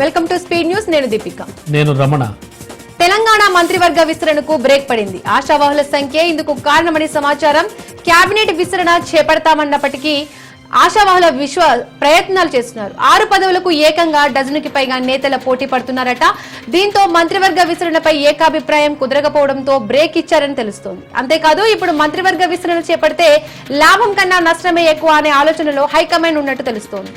Welcome to speed news. నేను దీపిక. నేను రమణ. తెలంగాణ మంత్రివర్గ విస్తరణకు బ్రేక్ పడింది. ఆశావాహుల సంఖ్య ఇందుకు కారణమని సమాచారం కేబినెట్ విస్తరణ చేపడతామన్నప్పటికీ ఆశావాహుల విశ్వ ప్రయత్నాలు చేస్తున్నారు. ఆరు పదవులకు ఏకంగా డజనుకి పైగా నేతల పోటీ పడుతున్నారట. దీంతో మంత్రివర్గ విస్తరణపై ఏకాభిప్రాయం కుదరకపోవడంతో బ్రేక్ ఇచ్చారని తెలుస్తోంది. అంతేకాదు ఇప్పుడు మంత్రివర్గ విస్తరణ చేపడితే లాభం కన్నా నష్టమే ఎక్కువ అనే ఆలోచనలో హైకమాండ్ ఉన్నట్టు తెలుస్తోంది.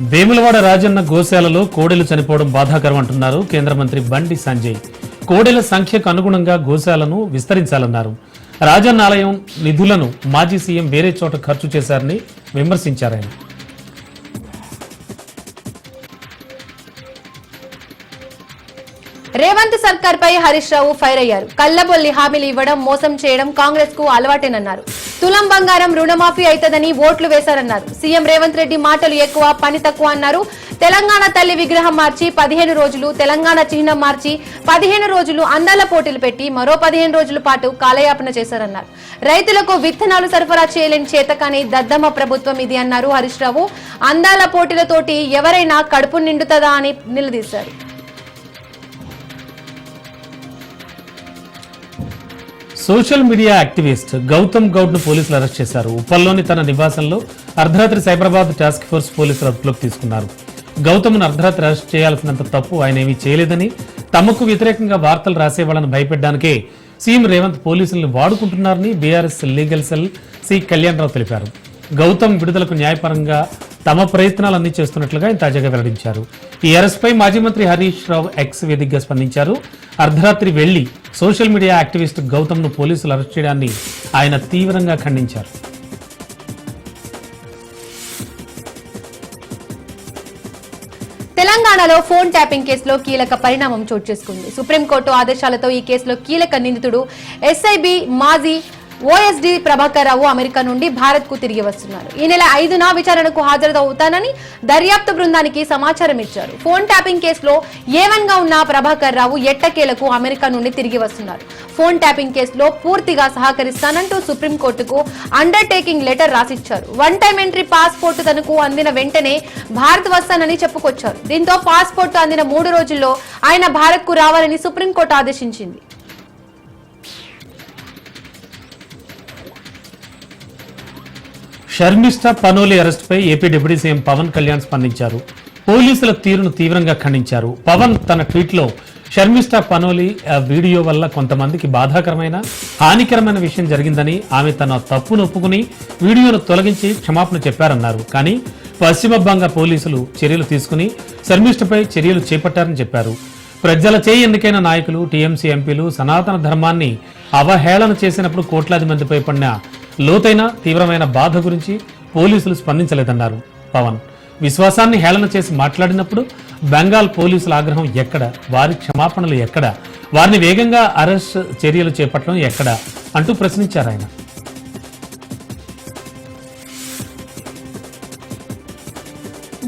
వేములవాడ రాజన్న గోశాలలో కోడెలు చనిపోవడం బాధాకరం అంటున్నారు కేంద్ర మంత్రి బండి సంజయ్. కోడెల సంఖ్యకు అనుగుణంగా గోశాలను విస్తరించాలన్నారు. రాజన్న ఆలయం నిధులను మాజీ సీఎం వేరే చోట ఖర్చు చేశారని విమర్శించారాయన రేవంత్ సర్కార్ పై హరీష్ రావు ఫైర్ అయ్యారు. కళ్ళబొల్లి హామీలు ఇవ్వడం మోసం చేయడం కాంగ్రెస్కు అలవాటేనన్నారు. తులం బంగారం రుణమాఫీ అవుతుందని ఓట్లు వేశారన్నారు. సీఎం రేవంత్ రెడ్డి మాటలు ఎక్కువ పని తక్కువ అన్నారు. తెలంగాణ తల్లి విగ్రహం మార్చి పదిహేను రోజులు తెలంగాణ చిహ్నం మార్చి పదిహేను రోజులు అందాల పోటీలు పెట్టి మరో పదిహేను రోజుల పాటు కాలయాపన చేశారన్నారు. రైతులకు విత్తనాలు సరఫరా చేయలేని చేతకాని దద్దమ్మ ప్రభుత్వం ఇది అన్నారు హరీష్ రావు. అందాల పోటీలతోటి ఎవరైనా కడుపు నిండుతుందా అని నిలదీశారు. సోషల్ మీడియా యాక్టివిస్ట్ గౌతమ్ గౌడ్ను పోలీసులు అరెస్ట్ చేశారు. ఉప్పల్లోని తన నివాసంలో అర్ధరాత్రి సైబరాబాద్ టాస్క్ ఫోర్స్ పోలీసులు అదుపులోకి తీసుకున్నారు. గౌతమ్ను అర్ధరాత్రి అరెస్ట్ చేయాల్సినంత తప్పు ఆయన ఏమీ చేయలేదని తమకు వ్యతిరేకంగా వార్తలు రాసేవాళ్ళని భయపెట్టడానికే సీఎం రేవంత్ పోలీసులను వాడుకుంటున్నారని BRS legal cell C Kalyanarao తెలిపారు. గౌతమ్ విడుదలకు న్యాయపరంగా తమ ప్రయత్నాలన్నీ చేస్తున్నట్లుగా ఆయన తాజాగా వెల్లడించారు. ఈ అరెస్ట్పై మాజీ మంత్రి హరీష్ రావు ఎక్స్ వేదికగా స్పందించారు. అర్ధరాత్రి వెళ్ళి సోషల్ మీడియా యాక్టివిస్ట్ గౌతమ్ను పోలీసులు అరెస్ట్ చేయడాన్ని ఆయన తీవ్రంగా ఖండించారు. తెలంగాణలో ఫోన్ ట్యాపింగ్ కేసులో కీలక పరిణామం చోటు చేసుకుంది. సుప్రీంకోర్టు ఆదేశాలతో ఈ కేసులో కీలక నిందితుడు ఎస్ఐబి మాజీ ఓఎస్డి ప్రభాకర్ రావు అమెరికా నుండి భారత్కు తిరిగి వస్తున్నారు. ఈ నెల ఐదున విచారణకు హాజరవుతానని దర్యాప్తు బృందానికి సమాచారం ఇచ్చారు. ఫోన్ ట్యాపింగ్ కేసులో ఏవన్గా ఉన్న ప్రభాకర్ రావు ఎట్టకేలకు అమెరికా నుండి తిరిగి వస్తున్నారు. ఫోన్ ట్యాపింగ్ కేసులో పూర్తిగా సహకరిస్తానంటూ సుప్రీంకోర్టుకు అండర్టేకింగ్ లెటర్ రాసిచ్చారు. వన్ టైం ఎంట్రీ పాస్పోర్ట్ తనకు అందిన వెంటనే భారత్ వస్తానని చెప్పుకొచ్చారు. దీంతో పాస్పోర్ట్ అందిన మూడు రోజుల్లో ఆయన భారత్కు రావాలని సుప్రీంకోర్టు ఆదేశించింది. Sharmishtha Panoli అరెస్టుపై AP deputy CM Pawan Kalyan స్పందించారు. పోలీసుల తీరును తీవ్రంగా ఖండించారు. పవన్ తన ట్వీట్లో షర్మిష్ఠ పనోలి వీడియో వల్ల కొంతమందికి బాధాకరమైన హానికరమైన విషయం జరిగిందని ఆమె తన తప్పును ఒప్పుకుని వీడియోను తొలగించి క్షమాపణ చెప్పారన్నారు. కానీ పశ్చిమ బంగ పోలీసులు చర్యలు తీసుకుని శర్మిష్ఠపై చర్యలు చేపట్టారని చెప్పారు. ప్రజల చేయి ఎన్నికైన నాయకులు టీఎంసీ ఎంపీలు సనాతన ధర్మాన్ని అవహేళన చేసినప్పుడు కోట్లాది మందిపై పడిన లోతైన తీవ్రమైన బాధ గురించి పోలీసులు స్పందించలేదన్నారు పవన్. విశ్వాసాన్ని హేళన చేసి మాట్లాడినప్పుడు బెంగాల్ పోలీసుల ఆగ్రహం ఎక్కడ? వారి క్షమాపణలు ఎక్కడ? వారిని వేగంగా అరెస్ట్ చర్యలు చేపట్టడం ఎక్కడ? అంటూ ప్రశ్నించారు ఆయన.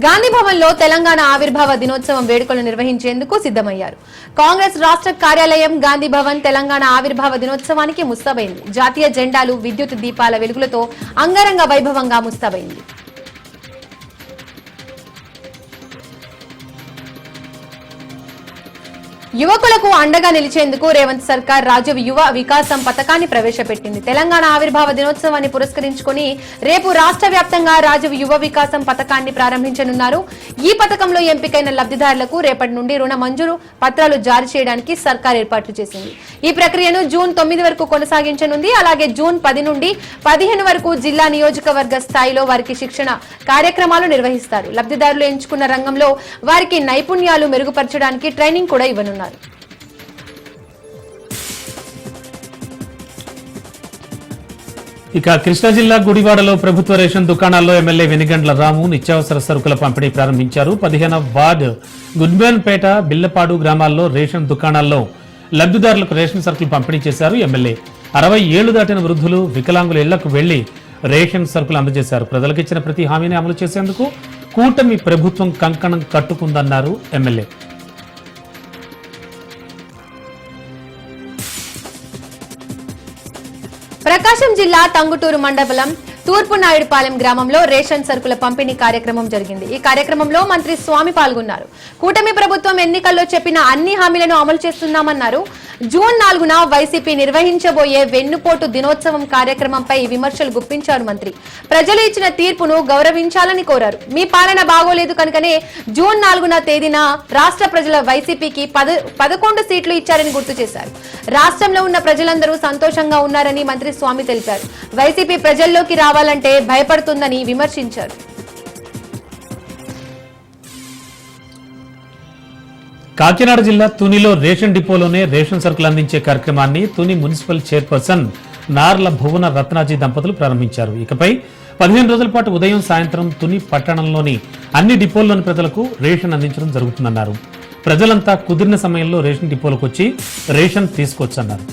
గాంధీ భవన్లో తెలంగాణ ఆవిర్భావ దినోత్సవం వేడుకలు నిర్వహించేందుకు సిద్ధమయ్యారు. కాంగ్రెస్ రాష్ట్ర కార్యాలయం గాంధీ భవన్ తెలంగాణ ఆవిర్భావ దినోత్సవానికి ముస్తాబైంది. జాతీయ జెండాలు విద్యుత్ దీపాల వెలుగులతో అంగరంగ వైభవంగా ముస్తాబైంది. యువకులకు అండగా నిలిచేందుకు రేవంత్ సర్కార్ రాజీవ్ యువ వికాసం పథకాన్ని ప్రవేశపెట్టింది. తెలంగాణ ఆవిర్భావ దినోత్సవాన్ని పురస్కరించుకుని రేపు రాష్ట్ర వ్యాప్తంగా రాజీవ్ యువ వికాసం పథకాన్ని ప్రారంభించనున్నారు. ఈ పథకంలో ఎంపికైన లబ్ధిదారులకు రేపటి నుండి రుణ మంజూరు పత్రాలు జారీ చేయడానికి సర్కార్ ఏర్పాట్లు చేసింది. ఈ ప్రక్రియను జూన్ తొమ్మిది వరకు కొనసాగించనుంది. అలాగే జూన్ పది నుండి పదిహేను వరకు జిల్లా నియోజకవర్గ స్థాయిలో వారికి శిక్షణ కార్యక్రమాలు నిర్వహిస్తారు. లబ్ధిదారులు ఎంచుకున్న రంగంలో వారికి నైపుణ్యాలు మెరుగుపరచడానికి ట్రైనింగ్ కూడా ఇవ్వనున్నారు. ఇక కృష్ణా జిల్లా గుడివాడలో ప్రభుత్వ రేషన్ దుకాణాల్లో ఎమ్మెల్యే వెనిగండ్ల రాము నిత్యావసర సరుకుల పంపిణీ ప్రారంభించారు. పదిహేనవ వార్డు గుడ్బేన్పేట బిల్లపాడు గ్రామాల్లో రేషన్ దుకాణాల్లో లబ్ధిదారులకు రేషన్ సరుకులు పంపిణీ చేశారు ఎమ్మెల్యే. అరవై ఏళ్ళు దాటిన వృద్ధులు వికలాంగుల ఇళ్ళకు వెళ్ళి రేషన్ సరుకులు అందజేశారు. ప్రజలకు ఇచ్చిన ప్రతి హామీని అమలు చేసేందుకు కూటమి ప్రభుత్వం కంకణం కట్టుకుందన్నారు ఎమ్మెల్యే. ప్రకాశం జిల్లా తంగుటూరు మండలం తూర్పు నాయుడుపాలెం గ్రామంలో రేషన్ సరుకుల పంపిణీ కార్యక్రమం జరిగింది. ఈ కార్యక్రమంలో మంత్రి స్వామి పాల్గొన్నారు. కూటమి ప్రభుత్వం ఎన్నికల్లో చెప్పిన అన్ని హామీలను అమలు చేస్తున్నామన్నారు. జూన్ నాలుగున వైసీపీ నిర్వహించబోయే వెన్నుపోటు దినోత్సవం కార్యక్రమంపై విమర్శలు గుప్పించారు మంత్రి. ప్రజలు ఇచ్చిన తీర్పును గౌరవించాలని కోరారు. మీ పాలన బాగోలేదు కనుకనే జూన్ నాలుగున తేదీన రాష్ట్ర ప్రజల వైసీపీకి పద పదకొండు సీట్లు ఇచ్చారని గుర్తు చేశారు. రాష్ట్రంలో ఉన్న ప్రజలందరూ సంతోషంగా ఉన్నారని మంత్రి స్వామి తెలిపారు. వైసీపీ ప్రజల్లోకి రావాలంటే భయపడుతుందని విమర్శించారు. కాకినాడ జిల్లా తునిలో రేషన్ డిపోలోనే రేషన్ సరుకులు అందించే కార్యక్రమాన్ని తుని మున్సిపల్ చైర్పర్సన్ నార్ల భువన రత్నాజీ దంపతులు ప్రారంభించారు. ఇకపై పదిహేను రోజుల పాటు ఉదయం సాయంత్రం తుని పట్టణంలోని అన్ని డిపోల్లోని ప్రజలకు రేషన్ అందించడం జరుగుతుందన్నారు. ప్రజలంతా కుదిరిన సమయంలో రేషన్ డిపోలకు వచ్చి రేషన్ తీసుకొచ్చన్నారు.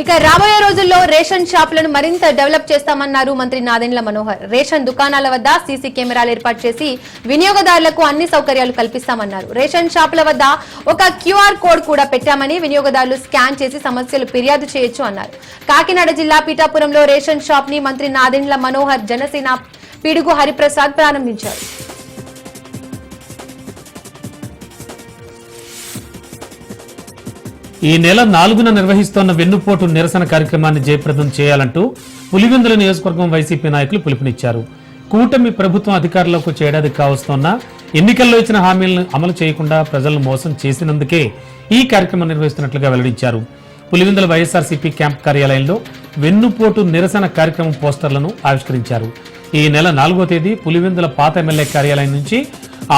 ఇక రాబోయే రోజుల్లో రేషన్ షాపులను మరింత డెవలప్ చేస్తామన్నారు మంత్రి నాదెండ్ల మనోహర్. రేషన్ దుకాణాల వద్ద సీసీ కెమెరాలు ఏర్పాటు చేసి వినియోగదారులకు అన్ని సౌకర్యాలు కల్పిస్తామన్నారు. రేషన్ షాపుల వద్ద ఒక క్యూఆర్ కోడ్ కూడా పెట్టామని వినియోగదారులు స్కాన్ చేసి సమస్యలు ఫిర్యాదు చేయొచ్చు అన్నారు. కాకినాడ జిల్లా పీఠాపురంలో రేషన్ షాప్ని మంత్రి నాదెండ్ల మనోహర్ జనసేన పిడుగు హరిప్రసాద్ ప్రారంభించారు. ఈ నెల నాలుగున నిర్వహిస్తోన్న వెన్నుపోటు నిరసన కార్యక్రమాన్ని జయప్రదం చేయాలంటూ పులివెందుల నియోజకవర్గం వైసీపీ నాయకులు పిలుపునిచ్చారు. కూటమి ప్రభుత్వం అధికారంలోకి చేడాది కావస్తున్న ఎన్నికల్లో ఇచ్చిన హామీలను అమలు చేయకుండా ప్రజలను మోసం చేసినందుకే ఈ కార్యక్రమం నిర్వహిస్తున్నట్లుగా వెల్లడించారు. పులివెందుల వైఎస్ఆర్సీపీ క్యాంప్ కార్యాలయంలో వెన్నుపోటు నిరసన కార్యక్రమం పోస్టర్లను ఆవిష్కరించారు. ఈ నెల నాలుగో తేదీ పులివెందుల పాత ఎమ్మెల్యే కార్యాలయం నుంచి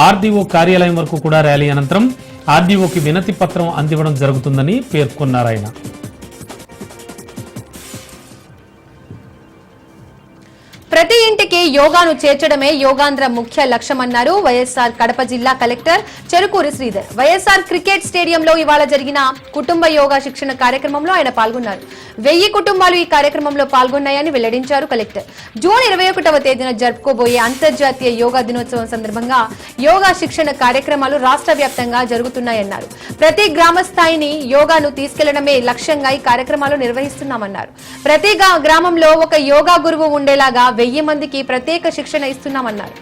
ఆర్డీఓ కార్యాలయం వరకు కూడా ర్యాలీ అనంతరం ఆర్డీఓకి వినతి పత్రం అందివ్వడం జరుగుతుందని పేర్కొన్నారు ఆయన. ప్రతి ఇంటికి యోగాను చేర్చడమే యోగాంధ్ర ముఖ్య లక్ష్యమన్నారు వైఎస్ఆర్ కడప జిల్లా collector Cherukuri Sridhar. YSR cricket స్టేడియంలో ఇవాళ జరిగిన కుటుంబ యోగా శిక్షణ కార్యక్రమంలో ఆయన పాల్గొన్నారు. వెయ్యి కుటుంబాలు ఈ కార్యక్రమంలో పాల్గొన్నాయని వెల్లడించారు కలెక్టర్. జూన్ ఇరవై ఒకటవ తేదీన జరుపుకోబోయే అంతర్జాతీయ యోగా దినోత్సవం సందర్భంగా యోగా శిక్షణ కార్యక్రమాలు రాష్ట్ర వ్యాప్తంగా జరుగుతున్నాయన్నారు. ప్రతి గ్రామ స్థాయిని యోగాను తీసుకెళ్ళడమే లక్ష్యంగా ఈ కార్యక్రమాలు నిర్వహిస్తున్నామన్నారు. ప్రతి గ్రామంలో ఒక యోగా గురువు ఉండేలాగా వెయ్యి మందికి ప్రత్యేక శిక్షణ ఇస్తున్నామన్నారు.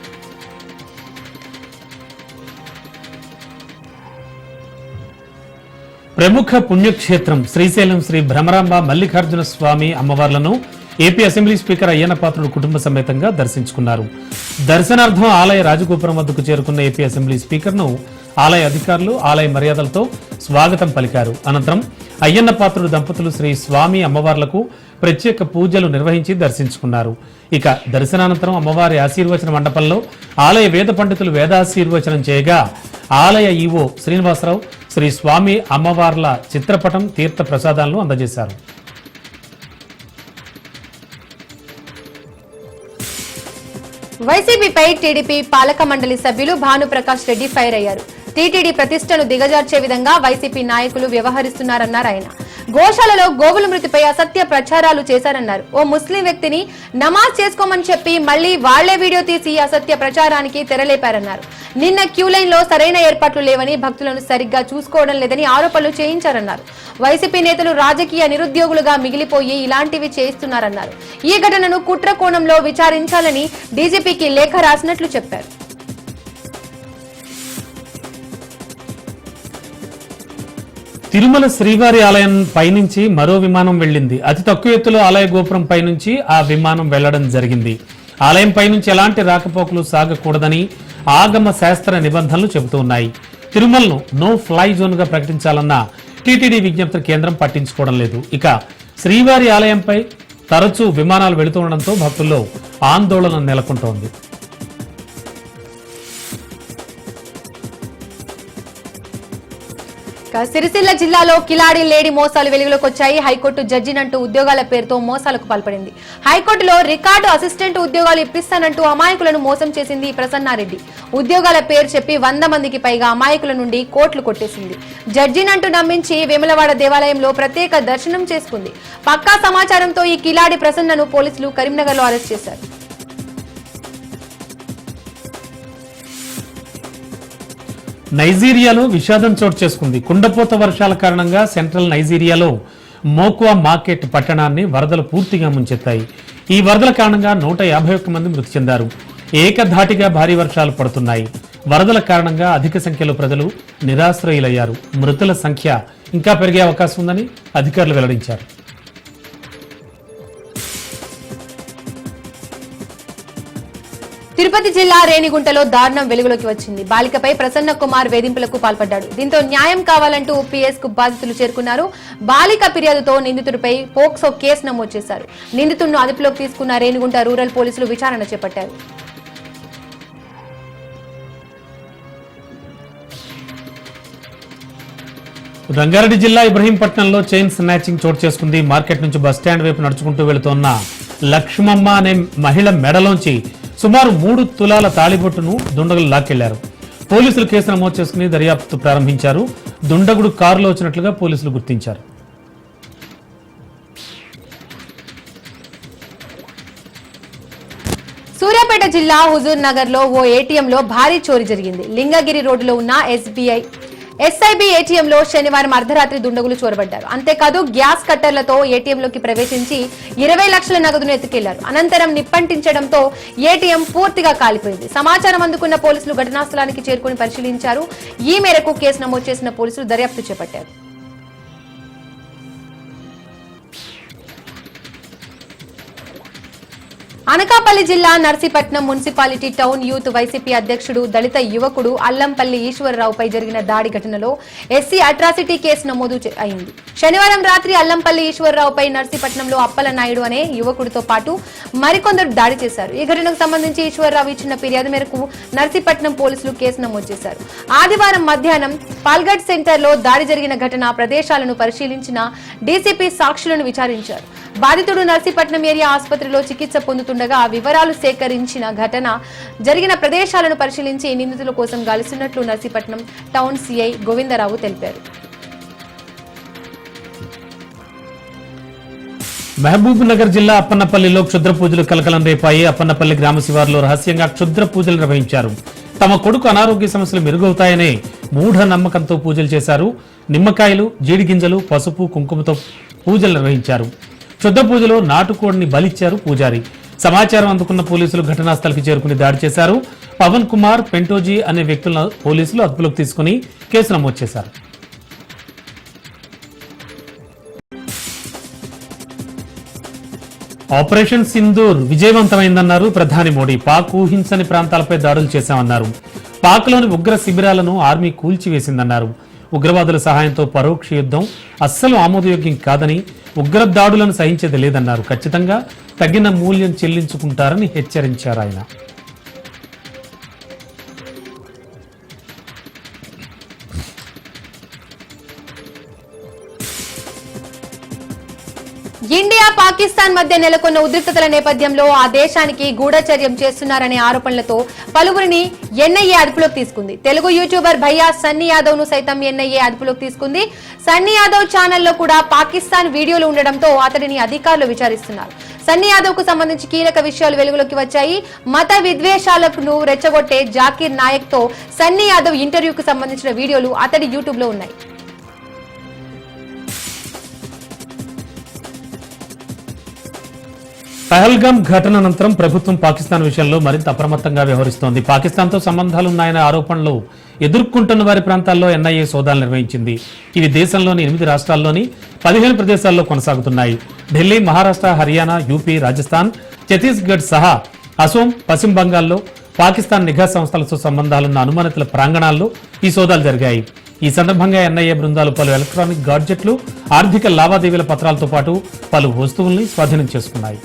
ప్రముఖ పుణ్యక్షేత్రం శ్రీశైలం శ్రీ భ్రమరాంబ మల్లికార్జున స్వామి అమ్మవార్లను AP assembly speaker Ayyanna Patrudu కుటుంబ సమేతంగా దర్శించుకున్నారు. దర్శనార్థం ఆలయ రాజగోపురం వద్దకు చేరుకున్న ఏపీ అసెంబ్లీ స్పీకర్ను ఆలయ అధికారులు ఆలయ మర్యాదలతో స్వాగతం పలికారు. అనంతరం అయ్యన్న పాత్రుడు దంపతులు శ్రీ స్వామి అమ్మవార్లకు ప్రత్యేక పూజలు నిర్వహించి దర్శించుకున్నారు. ఇక దర్శనానంతరం అమ్మవారి ఆశీర్వచన మండపంలో ఆలయ వేద పండితులు వేదాశీర్వచనం చేయగా ఆలయ ఈవో శ్రీనివాసరావు శ్రీ స్వామి అమ్మవార్ల చిత్రపటం తీర్థ ప్రసాదాలను అందజేశారు. వైసీపీపై టీడీపీ పాలక మండలి సభ్యులు భానుప్రకాష్ రెడ్డి ఫైర్ అయ్యారు. టీటీడీ ప్రతిష్టను దిగజార్చే విధంగా వైసీపీ నాయకులు వ్యవహరిస్తున్నారన్నారు ఆయన. గోశాలలో గోవుల మృతిపై అసత్య ప్రచారాలు చేశారన్నారు. ఓ ముస్లిం వ్యక్తిని నమాజ్ చేసుకోమని చెప్పి మళ్ళీ వాళ్ళే వీడియో తీసి అసత్య ప్రచారానికి తెరలేపారన్నారు. నిన్న క్యూలైన్లో సరైన ఏర్పాట్లు లేవని భక్తులను సరిగ్గా చూసుకోవడం లేదని ఆరోపణలు చేయించారన్నారు. వైసీపీ నేతలు రాజకీయ నిరుద్యోగులుగా మిగిలిపోయి ఇలాంటివి చేయిస్తున్నారన్నారు. ఈ ఘటనను కుట్ర కోణంలో విచారించాలని డీజీపీకి లేఖ రాసినట్లు చెప్పారు. తిరుమల శ్రీవారి ఆలయం పైనుంచి మరో విమానం వెళ్ళింది. అతి తక్కువ ఎత్తులో ఆలయ గోపురం పైనుంచి ఆ విమానం వెళ్ళడం జరిగింది. ఆలయం పైనుంచి ఎలాంటి రాకపోకలు సాగకూడదని ఆగమ శాస్త్ర నిబంధనలు చెబుతూ ఉన్నాయి. తిరుమలను నో ఫ్లై జోన్గా ప్రకటించాలన్న టీటీడీ విజ్ఞప్తి కేంద్రం పట్టించుకోవడం లేదు. ఇక శ్రీవారి ఆలయంపై తరచూ విమానాలు వెళుతుండడంతో భక్తుల్లో ఆందోళన నెలకొంటోంది. సిరిసిల్ల జిల్లాలో కిలాడి లేడీ మోసాలు వెలుగులోకి వచ్చాయి హైకోర్టు జడ్జినంటూ ఉద్యోగాల పేరుతో మోసాలకు పాల్పడింది. హైకోర్టులో రికార్డు అసిస్టెంట్ ఉద్యోగాలు ఇప్పిస్తానంటూ అమాయకులను మోసం చేసింది ప్రసన్నారెడ్డి. ఉద్యోగాల పేరు చెప్పి వంద మందికి పైగా అమాయకుల నుండి కోట్లు కొట్టేసింది. జడ్జినంటూ నమ్మించి వేములవాడ దేవాలయంలో ప్రత్యేక దర్శనం చేసుకుంది. పక్కా సమాచారంతో ఈ కిలాడి ప్రసన్నను పోలీసులు కరీంనగర్లో అరెస్ట్ చేశారు. నైజీరియాలో విషాదం చోటు చేసుకుంది. కుండపోత వర్షాల కారణంగా సెంట్రల్ నైజీరియాలో మోక్వా మార్కెట్ పట్టణాన్ని వరదలు పూర్తిగా ముంచెత్తాయి. ఈ వరదల కారణంగా నూట యాభై ఒక్క మంది మృతి చెందారు. ఏకధాటిగా భారీ వర్షాలు పడుతున్నాయి. వరదల కారణంగా అధిక సంఖ్యలో ప్రజలు నిరాశ్రయులయ్యారు. మృతుల సంఖ్య ఇంకా పెరిగే అవకాశం ఉందని అధికారులు వెల్లడించారు. తిరుపతి జిల్లా రేణిగుంటలో దారుణం వెలుగులోకి వచ్చింది. బాలికపై ప్రసన్న కుమార్ వేధింపులకు పాల్పడ్డాడు. దీంతో న్యాయం కావాలంటూ పిఎస్కు బాధితులు చేరుకున్నారు. బాలిక ఫిర్యాదుతో నిందితుడిపై పోక్సో కేసు నమోదు చేశారు. నిందితుడిని అదుపులోకి తీసుకున్న రేణిగుంట రూరల్ పోలీసులు విచారణ చేపట్టారు. రంగారెడ్డి జిల్లా ఇబ్రహీంపట్నంలో చైన్ స్నాచింగ్ చోటు చేసుకుంది. మార్కెట్ నుంచి బస్ స్టాండ్ వైపు నడుచుకుంటూ వెళుతున్న లక్ష్మమ్మ అనే మహిళ మెడలోంచి సుమారు మూడు తులాల తాళిబొట్టును దుండగులు లాక్కెళ్ళారు. పోలీసులు కేసు నమోదు చేసుకుని దర్యాప్తు ప్రారంభించారు. దుండగుడు కారులో వచ్చినట్లుగా పోలీసులు గుర్తించారు. సూర్యాపేట జిల్లా హుజూర్ నగర్లో ఓ ఏటీఎం లో భారీ చోరీ జరిగింది. లింగగిరి రోడ్డులో ఉన్న ఎస్బీఐ ఎస్ఐబి ఏటీఎం లో శనివారం అర్ధరాత్రి దుండగులు చొరబడ్డారు. అంతేకాదు గ్యాస్ కట్టర్లతో ఏటీఎం లోకి ప్రవేశించి ఇరవై లక్షల నగదును ఎత్తుకెళ్ళారు. అనంతరం నిప్పంటించడంతో ఏటీఎం పూర్తిగా కాలిపోయింది. సమాచారం అందుకున్న పోలీసులు ఘటనా స్థలానికి చేరుకుని పరిశీలించారు. ఈ మేరకు కేసు నమోదు చేసిన పోలీసులు దర్యాప్తు చేపట్టారు. అనకాపల్లి జిల్లా Narsipatnam municipality town youth YCP అధ్యక్షుడు దళిత యువకుడు అల్లంపల్లి ఈశ్వరరావుపై జరిగిన దాడి ఘటనలో ఎస్సీ అట్రాసిటీ కేసు నమోదు అయింది. శనివారం రాత్రి అల్లంపల్లి ఈశ్వరరావుపై నర్సీపట్నంలో అప్పల నాయుడు అనే యువకుడితో పాటు మరికొందరు దాడి చేశారు. ఈ ఘటనకు సంబంధించి ఈశ్వరరావు ఇచ్చిన ఫిర్యాదు మేరకు నర్సీపట్నం పోలీసులు కేసు నమోదు చేశారు. ఆదివారం మధ్యాహ్నం పాల్గఢ్ సెంటర్లో దాడి జరిగిన ఘటన ప్రదేశాలను పరిశీలించిన డీసీపీ సాక్షులను విచారించారు. బాధితుడు నర్సీపట్నం ఏరియా ఆసుపత్రిలో చికిత్స పొందుతుండగా ఆ వివరాలు సేకరించిన ఘటన జరిగిన ప్రదేశాలను పరిశీలించి నిందితుల కోసం గాలిస్తున్నట్లు నర్సీపట్నం టౌన్ సీఐ గోవిందరావు తెలిపారు. మహబూబ్ నగర్ జిల్లా అప్పన్నపల్లిలో క్షుద్ర పూజలు కలకలం రేపాయి. అప్పన్నపల్లి గ్రామ శివారులో రహస్యంగా క్షుద్ర పూజలు నిర్వహించారు. తమ కొడుకు అనారోగ్య సమస్యలు మెరుగవుతాయనే మూఢ నమ్మకంతో పూజలు చేశారు. నిమ్మకాయలు జీడి గింజలు పసుపు కుంకుమతో పూజలు నిర్వహించారు. క్షుద్ర పూజలో నాటుకోడిని బలిచ్చారు పూజారి. సమాచారం అందుకున్న పోలీసులు ఘటనా స్థలికి చేరుకుని దాడి చేశారు. పవన్ కుమార్ పెంటోజీ అనే వ్యక్తులను పోలీసులు అదుపులోకి తీసుకుని కేసు నమోదు చేశారు. ఆపరేషన్ సింధూర్ విజయవంతమైందన్నారు ప్రధాని మోడీ. పాక్ ఊహించని ప్రాంతాలపై దాడులు చేశామన్నారు. పాక్లోని ఉగ్ర శిబిరాలను ఆర్మీ కూల్చివేసిందన్నారు. ఉగ్రవాదుల సహాయంతో పరోక్ష యుద్ధం అస్సలు ఆమోదయోగ్యం కాదని ఉగ్ర దాడులను సహించేది లేదన్నారు. ఖచ్చితంగా తగిన మూల్యం చెల్లించుకుంటారని హెచ్చరించారు ఆయన. ఇండియా పాకిస్తాన్ మధ్య నెలకొన్న ఉద్రిక్తతల నేపథ్యంలో ఆ దేశానికి గూఢచర్యం చేస్తున్నారనే ఆరోపణలతో పలువురిని ఎన్ఐఏ అదుపులోకి తీసుకుంది. తెలుగు యూట్యూబర్ భయ్యా సన్నీ యాదవ్ను సైతం ఎన్ఐఏ అదుపులోకి తీసుకుంది. సన్నీ యాదవ్ ఛానల్లో కూడా పాకిస్తాన్ వీడియోలు ఉండడంతో అతడిని అధికారులు విచారిస్తున్నారు. సన్నీ యాదవ్కు సంబంధించి కీలక విషయాలు వెలుగులోకి వచ్చాయి. మత విద్వేషాలకు రెచ్చగొట్టే జాకీర్ నాయక్తో సన్నీ యాదవ్ ఇంటర్వ్యూకు సంబంధించిన వీడియోలు అతడి యూట్యూబ్లో ఉన్నాయి. పహల్గామ్ ఘటన అనంతరం ప్రభుత్వం పాకిస్తాన్ విషయంలో మరింత అప్రమత్తంగా వ్యవహరిస్తోంది. పాకిస్తాన్తో సంబంధాలున్నాయనే ఆరోపణలు ఎదుర్కొంటున్న వారి ప్రాంతాల్లో ఎన్ఐఏ సోదాలు నిర్వహించింది. ఇవి దేశంలోని ఎనిమిది రాష్ట్రాల్లోని పదిహేను ప్రదేశాల్లో కొనసాగుతున్నాయి. ఢిల్లీ మహారాష్ట్ర హర్యానా యూపీ రాజస్థాన్ ఛత్తీస్గఢ్ సహా అసోం పశ్చిమ బంగాల్లో పాకిస్తాన్ నిఘా సంస్థలతో సంబంధాలున్న అనుమానితుల ప్రాంగణాల్లో ఈ సోదాలు జరిగాయి. ఈ సందర్భంగా ఎన్ఐఏ బృందాలు పలు ఎలక్ట్రానిక్ గాడ్జెట్లు ఆర్థిక లావాదేవీల పత్రాలతో పాటు పలు వస్తువుల్ని స్వాధీనం చేసుకున్నాయి.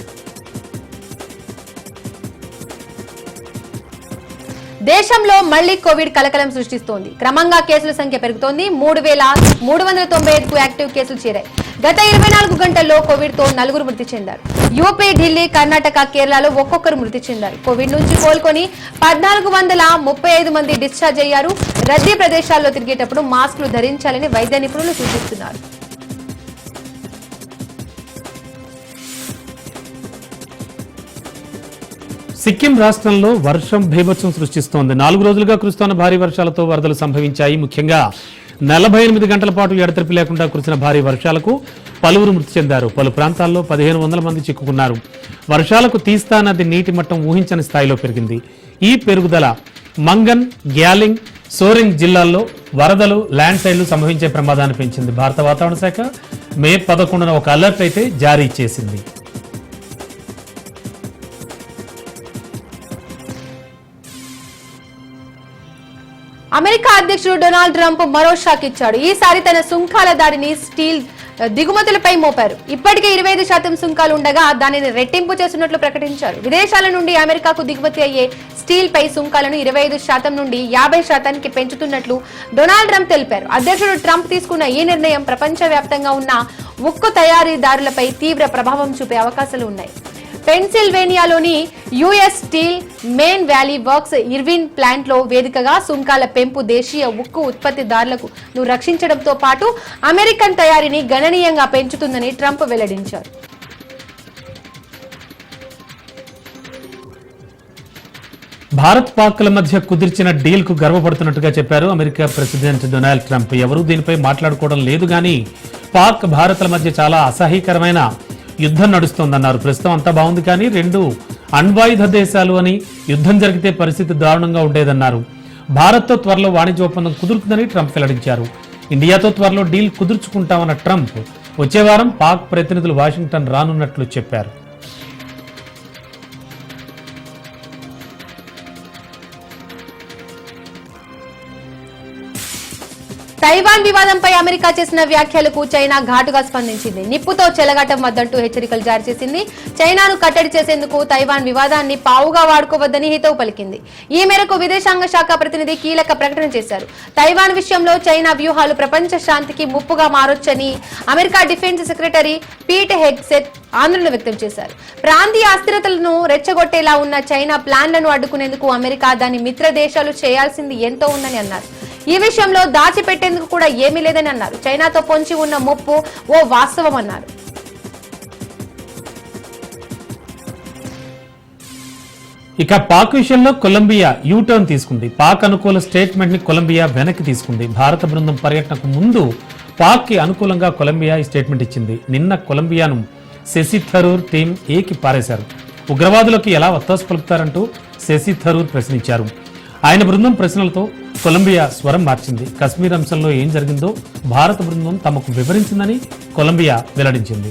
దేశంలో మళ్ళీ కోవిడ్ కలకలం సృష్టిస్తోంది. క్రమంగా కేసుల సంఖ్య పెరుగుతోంది. మూడు వేల మూడు వందల తొంభై ఐదుకు యాక్టివ్ కేసులు చేరాయి. గత ఇరవై నాలుగు గంటల్లో కోవిడ్తో నలుగురు మృతి చెందారు. యూపీ ఢిల్లీ కర్ణాటక కేరళలో ఒక్కొక్కరు మృతి చెందారు. కోవిడ్ నుంచి కోలుకొని పద్నాలుగు వందల ముప్పై ఐదు మంది డిశ్చార్జ్ అయ్యారు. రద్దీ ప్రదేశాల్లో తిరిగేటప్పుడు మాస్కులు ధరించాలని వైద్య నిపుణులు సూచిస్తున్నారు. సిక్కిం రాష్ట్రంలో వర్షం భీభత్సం సృష్టిస్తోంది. నాలుగు రోజులుగా కురుస్తున్న భారీ వర్షాలతో వరదలు సంభవించాయి. ముఖ్యంగా నలభై ఎనిమిది గంటల పాటు ఎడతెరిపి లేకుండా కురిసిన భారీ వర్షాలకు పలువురు మృతి చెందారు. పలు ప్రాంతాల్లో పదిహేను వందల మంది చిక్కుకున్నారు. వర్షాలకు తీస్తా నది నీటి మట్టం ఊహించని స్థాయిలో పెరిగింది. ఈ పెరుగుదల మంగన్ గ్యాలింగ్ సోరింగ్ జిల్లాల్లో వరదలు ల్యాండ్ స్లైడ్లు సంభవించే ప్రమాదాన్ని పెంచింది. భారత వాతావరణ శాఖ మే పదకొండున ఒక అలర్ట్ అయితే జారీ చేసింది. అమెరికా అధ్యక్షుడు డొనాల్డ్ ట్రంప్ మరో షాక్ ఇచ్చాడు. ఈసారి తన సుంకాల దాడిని స్టీల్ దిగుమతులపై మోపారు. ఇప్పటికే ఇరవై ఐదు శాతం సుంకాలు ఉండగా దానిని రెట్టింపు చేస్తున్నట్లు ప్రకటించారు. విదేశాల నుండి అమెరికాకు దిగుమతి అయ్యే స్టీల్ పై సుంకాలను ఇరవై ఐదు శాతం నుండి యాభై శాతానికి పెంచుతున్నట్లు డొనాల్డ్ ట్రంప్ తెలిపారు. అధ్యక్షుడు ట్రంప్ తీసుకున్న ఈ నిర్ణయం ప్రపంచవ్యాప్తంగా ఉన్న ఉక్కు తయారీదారులపై తీవ్ర ప్రభావం చూపే అవకాశాలు ఉన్నాయి. పెన్సిల్వేనియాలోని US Steel Mon Valley Works Irvin ప్లాంట్లో వేదికగా సుంకాల పెంపు దేశీయ ఉక్కు ఉత్పత్తిదారులకు ను రక్షించడంతో పాటు అమెరికన్ తయారీని గణనీయంగా పెంచుతుందని ట్రంప్ వెల్లడించారు. భారత్ పాక్ల మధ్య కుదిర్చిన డీల్కు గర్వపడుతున్నట్టుగా చెప్పారు అమెరికా ప్రెసిడెంట్ డొనాల్డ్ ట్రంప్. ఎవరూ దీనిపై మాట్లాడుకోవడం లేదు కానీ పాక్ భారత్ల మధ్య చాలా అసహ్యకరమైన యుద్ధం నడుస్తోందన్నారు. ప్రస్తుతం అంతా బాగుంది కానీ రెండు అణ్వాయుధ దేశాలు అని యుద్ధం జరిగితే పరిస్థితి దారుణంగా ఉండేదన్నారు. భారత్తో త్వరలో వాణిజ్య ఒప్పందం కుదురుతుందని ట్రంప్ వెల్లడించారు. ఇండియాతో త్వరలో డీల్ కుదుర్చుకుంటామన్న ట్రంప్ వచ్చే వారం పాక్ ప్రతినిధులు వాషింగ్టన్ రానున్నట్లు చెప్పారు. తైవాన్ వివాదంపై అమెరికా చేసిన వ్యాఖ్యలకు చైనా ఘాటుగా స్పందించింది. నిప్పుతో చెలగాటం వద్దంటూ హెచ్చరికలు జారీ చేసింది. చైనాను కట్టడి చేసేందుకు తైవాన్ వివాదాన్ని పావుగా వాడుకోవద్దని హితవు పలికింది. ఈ మేరకు విదేశాంగ శాఖ ప్రతినిధి కీలక ప్రకటన చేశారు. తైవాన్ విషయంలో చైనా వ్యూహాలు ప్రపంచ శాంతికి ముప్పుగా మారొచ్చని America defence secretary Pete Hegseth ఆందోళన వ్యక్తం చేశారు. ప్రాంతీయ అస్థిరతలను రెచ్చగొట్టేలా ఉన్న చైనా ప్లాన్లను అడ్డుకునేందుకు అమెరికా దాని మిత్ర దేశాలు చేయాల్సింది ఎంతో ఉందని అన్నారు. ఈ విషయంలో దాచిపెట్టేందుకు కూడా ఏమీ లేదని అన్నారు. చైనాతో పొంచి ఉన్న ముప్పు ఓ వాస్తవం అన్నారు. ఇక పాక్ విషయంలో కొలంబియా యూటర్న్ తీసుకుంది. పాక్ అనుకూల స్టేట్మెంట్ని కొలంబియా వెనక్కి తీసుకుంది. భారత బృందం పర్యటనకు ముందు పాక్కి అనుకూలంగా కొలంబియా ఈ స్టేట్మెంట్ ఇచ్చింది. నిన్న కొలంబియాను శశి థరూర్ టీం ఏకి పారేశారు. ఉగ్రవాదులకు ఎలా వత్తాసు పలుకుతారంటూ శశి థరూర్ ప్రశ్నించారు. ఆయన బృందం ప్రశ్నలతో కొలంబియా స్వరం మార్చింది. కశ్మీర్ అంశంలో ఏం జరిగిందో భారత బృందం తమకు వివరించిందని కొలంబియా వెల్లడించింది.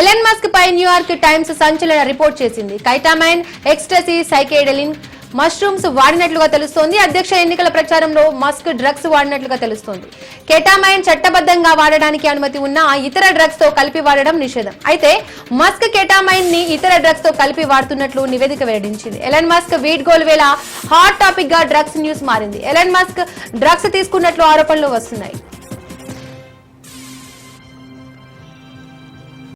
ఎలన్ మస్క్ పై న్యూయార్క్ టైమ్స్ సంచలన రిపోర్ట్ చేసింది. కైటామైన్ ఎక్స్టసీ సైకేడలిన్ మష్రూమ్స్ వాడినట్లుగా తెలుస్తోంది. అధ్యక్ష ఎన్నికల ప్రచారంలో మస్క్ డ్రగ్స్ వాడినట్లుగా తెలుస్తోంది. కెటామైన్ చట్టబద్ధంగా వాడడానికి అనుమతి ఉన్న ఇతర డ్రగ్స్తో కలిపి వాడడం నిషేధం. అయితే మస్క్ కెటామైన్ని ఇతర డ్రగ్స్తో కలిపి వాడుతున్నట్లు నివేదిక వెల్లడించింది. ఎలన్ మస్క్ వీట్ గోల్ వేళ హాట్ టాపిక్గా డ్రగ్స్ న్యూస్ మారింది. ఎలన్ మస్క్ డ్రగ్స్ తీసుకున్నట్లు ఆరోపణలు వస్తున్నాయి.